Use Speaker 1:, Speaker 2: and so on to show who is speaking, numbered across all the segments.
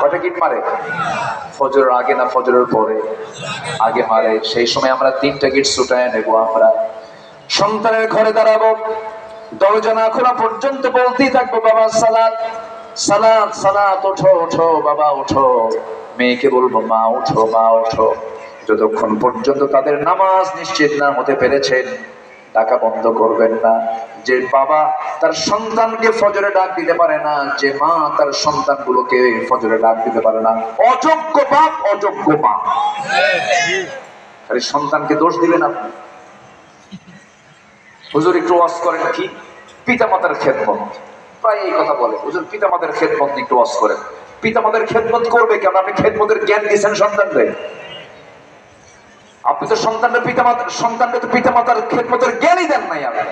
Speaker 1: কটা কিট মারে? ফজরের আগে না ফজরের পরে? আগে মারে। সেই সময় আমরা তিনটা গিট ছুটায় নেব আমরা। সন্তানের ঘরে দাঁড়াবো। দরজা না খোলা পর্যন্ত বলতেই থাকব, বাবা সালাদ সালাদ সালাদ ওঠো ওঠো, বাবা, ওঠো। মেয়েকে বলব, মা, ওঠো মা, ওঠো। যতক্ষণ পর্যন্ত তাদের নামাজ নিশ্চিত না হতে পেরেছেন টাকা বন্ধ করবেন না। যে বাবা তার সন্তানকে ফজরে ডাক দিতে পারে না, যে মা তার সন্তানগুলোকে ফজরে ডাক দিতে পারে না। অযোগ্য বাপ, অযোগ্য মা। সন্তানকে দোষ দিবেন আপনি? হুজুর একটু ওয়াজ করেন কি? পিতামাতার খেদমত। প্রায় এই কথা বলে। হুজুর, পিতামাতার খেদমত একটু ওয়াজ করেন। পিতামাতার খেদমত করবে কেন? আপনি খেদমতের জ্ঞান দিয়েছেন সন্তানদের আপনি তো সন্তানের পিতামাতার সন্তানকে তো পিতামাতার খেদমতের জ্ঞানই দেন নাই আপনি।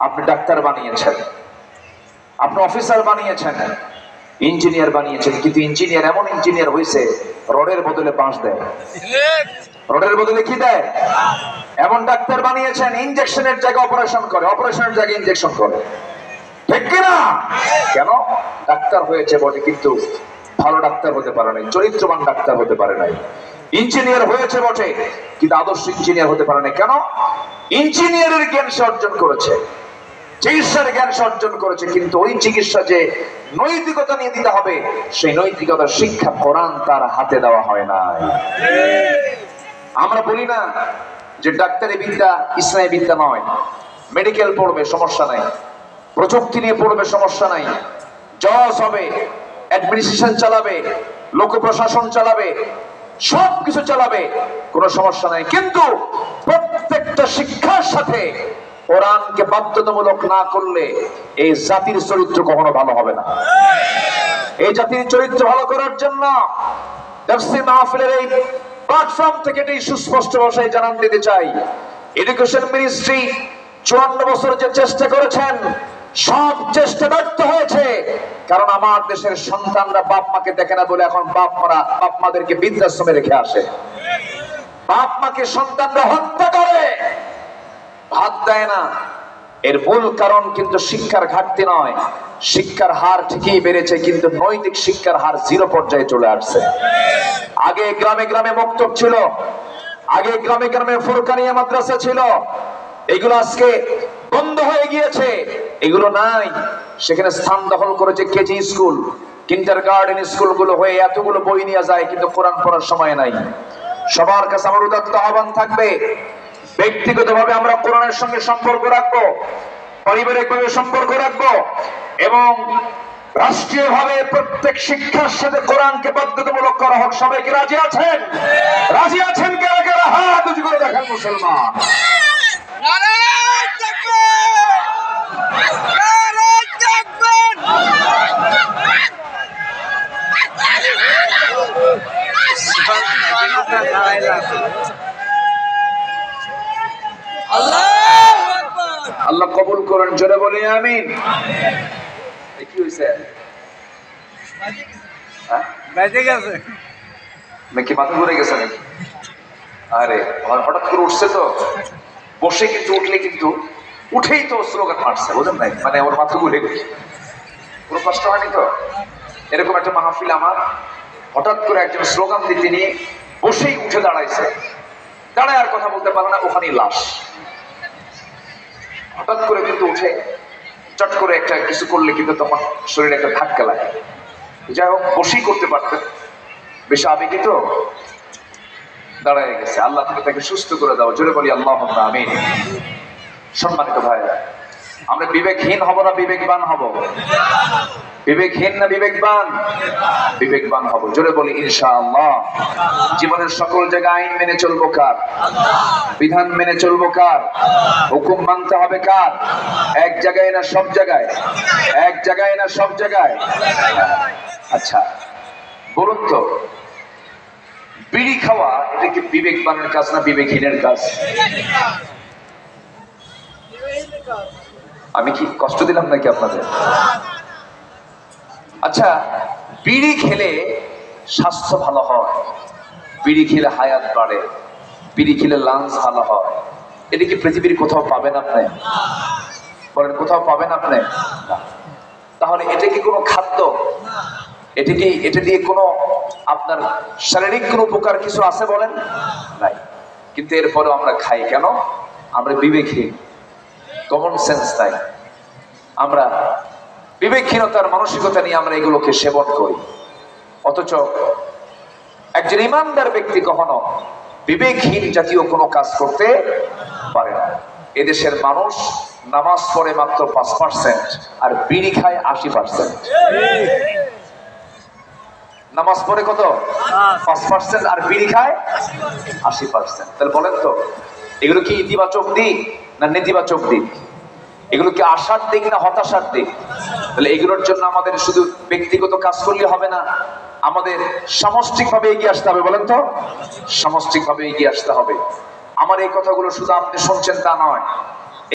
Speaker 1: আপনি ডাক্তার বানিয়েছেন। আপনি অফিসার বানিয়েছেন। ইঞ্জিনিয়ার বানিয়েছেন। কিন্তু ইঞ্জিনিয়ার এমন ইঞ্জিনিয়ার হয়েছে রডের বদলে বাঁশ দেয়। রডের বদলে কি দেয়? এমন ডাক্তার বানিয়েছেন, ইনজেকশনের জায়গায় অপারেশন করে। অপারেশনের জায়গায় ইনজেকশন করে। ঠিক কিনা কেন? ডাক্তার হয়েছে বটে, কিন্তু ভালো ডাক্তার হতে পারে নাই, চরিত্রবান ডাক্তার হতে পারে নাই। ইঞ্জিনিয়ার হয়েছে বটে, কিন্তু আদর্শ ইঞ্জিনিয়ার হতে পারে নাই। কেন? ইঞ্জিনিয়ারের জ্ঞান সে অর্জন করেছে, চিকিৎসার জ্ঞান সে অর্জন করেছে, কিন্তু ওই চিকিৎসা যে নৈতিকতা নিয়ে দিতে হবে, সেই নৈতিকতার শিক্ষা কোরআন তার হাতে দেওয়া হয় নাই। আমরা বলি না যে ডাক্তারি বিদ্যা ইসলামী বিদ্যা নয়, মেডিকেল পড়বে, সমস্যা নাই। প্রযুক্তি নিয়ে পড়বে, সমস্যা নাই। জজ হবে, অ্যাডমিনিস্ট্রেশন চালাবে লোক প্রশাসন চালাবে সব কিছু চালাবে, কোনো সমস্যা নাই। কিন্তু প্রত্যেকটা শিক্ষার সাথে কোরআনকে বাধ্যতামূলক না করলে এই জাতির চরিত্র কখনো ভালো হবে না। এই জাতির চরিত্র ভালো করার জন্য মাহফিলের এই প্ল্যাটফর্ম থেকে সুস্পষ্ট ভাষায় জানান দিতে চাই। এডুকেশন মিনিস্ট্রি চুয়ান্ন বছর যে চেষ্টা করেছেন, সব চেষ্টা ব্যর্থ হয়েছে। কারণ আমার দেশের সন্তানরা বাপ মাকে দেখে না বলে এখন বাপ মারা, বাপ মাদেরকে বৃদ্ধাশ্রমে রেখে আসে। বাপ মাকে সন্তানরা হত্যা করে, ভাত দেয় না। এর মূল কারণ কিন্তু শিক্ষার ঘাটতি নয়। শিক্ষার হার ঠিকই বেড়েছে, কিন্তু নৈতিক শিক্ষার হার জিরো পর্যায়ে চলে আসছে। আগে গ্রামে গ্রামে মক্তব ছিল, আগে গ্রামে গ্রামে ফুরকানিয়া মাদ্রাসা ছিল। এগুলো আজকে বন্ধ হয়ে গিয়েছে। এগুলো নাই। সেখানে স্থান দখল করেছে কেজি স্কুল, কিন্টার গার্ডেন স্কুলগুলো হয়ে এতগুলো বই নিয়ে যায়, কিন্তু কোরআন পড়ার সময় নাই। সবার কাছে আমার উদাত্ত আহ্বান থাকবে, ব্যক্তিগতভাবে আমরা কোরআনের সঙ্গে সম্পর্ক রাখব পারিবারিকভাবে সম্পর্ক রাখব, এবং রাষ্ট্রীয়ভাবে প্রত্যেক শিক্ষার সাথে কোরআনকে বাধ্যতামূলক করা হোক। সবাই কি রাজি আছেন? রাজি আছেন কে? কে হাত করে দেখেন মুসলমান।
Speaker 2: আল্লাহু
Speaker 1: কবুল করেন জোরে বলি আমিন। এ কি হয়েছে হ্যাঁ? নাকি মাথা ঘুরে গেছে নাকি? আরে আমার হঠাৎ করে উঠছে তো। বসে কিন্তু উঠলে কিন্তু উঠেই তো স্লোগান মারছে বুঝলেন নাই? মানে ওর মাথা ঘুরে গেছে। কোনো কষ্ট হয়নি তো? এরকম একটা মাহফিল আমার হঠাৎ করে একজন স্লোগান দিয়ে নিয়ে বসেই উঠে দাঁড়াইছে। দাঁড়ায় আর কথা বলতে পারে না, ওখানেই লাশ। হঠাৎ করে কিন্তু উঠে চট করে একটা কিছু করলে কিন্তু তখন শরীরে একটা ধাক্কা লাগে। যাই হোক, বসেই করতে পারতেন। বেশি আবেগে তো দাঁড়ায় গেছে। আল্লাহ তুমি তাকে সুস্থ করে দাও। জোরে বলি আল্লাহ আমি সম্মানিত ভাই আমরা বিবেকহীন হব না বিবেকবান হব? বিবেকহীন না বিবেকবান? বিবেকবান হব। জোরে বলি, ইনশাআল্লাহ। জীবনের সকল জায়গায় আইন মেনে চলবো কার? বিধান মেনে চলবো কার? হুকুম মানতে হবে কার? এক জায়গায় না সব জায়গায়? এক জায়গায় না সব জায়গায়? আচ্ছা বলুন তো, বিড়ি খাওয়া এটা কি বিবেকবানের কাজ না বিবেকহীনের কাজ? আমি কি কষ্ট দিলাম নাকি আপনাদের? আচ্ছা বিড়ি খেলে স্বাস্থ্য ভালো হয়, বিড়ি খেলে হায়াত বাড়ে, বিড়ি খেলে লাংস ভালো হয়। এটা কি পৃথিবীর কোথাও পাবেন আপনি? বলেন, কোথাও পাবেন আপনি? তাহলে এটা কি কোনো খাদ্য? এটা কি, এটা দিয়ে কোনো আপনার শারীরিক কোনো উপকার কিছু আছে বলেন? নাই। কিন্তু এরপরেও আমরা খাই কেন? আমরা বিবেকহীন। কমন সেন্স তাই। আমরা বিবেকহীনতার মানসিকতা নিয়ে আমরা এগুলোকে সেবন করি। অথচ একজন ইমানদার ব্যক্তি কখনো বিবেকহীন জাতীয় কোনো কাজ করতে পারে না। এদেশের মানুষ নামাজ পড়ে মাত্র পাঁচ পার্সেন্ট আর বিড়ি খায় আশি পার্সেন্ট নামাজ পড়ে কত? পাঁচ পার্সেন্ট আর বিড়ি খায় আশি পার্সেন্ট তাহলে বলেন তো, এগুলো কি ইতিবাচক দিক? না নেতিবাচক দিক? এগুলো কি আশার দিক না হতাশার দিক? তাহলে এগুলোর জন্য আমাদের শুধু ব্যক্তিগত কাজ করলে হবে না, আমাদের সামষ্টিক ভাবে এগিয়ে আসতে হবে, বলেন তো? সামষ্টিক ভাবে এগিয়ে আসতে হবে। আমার এই কথাগুলো শুধু আপনি শুনছেন তা নয়।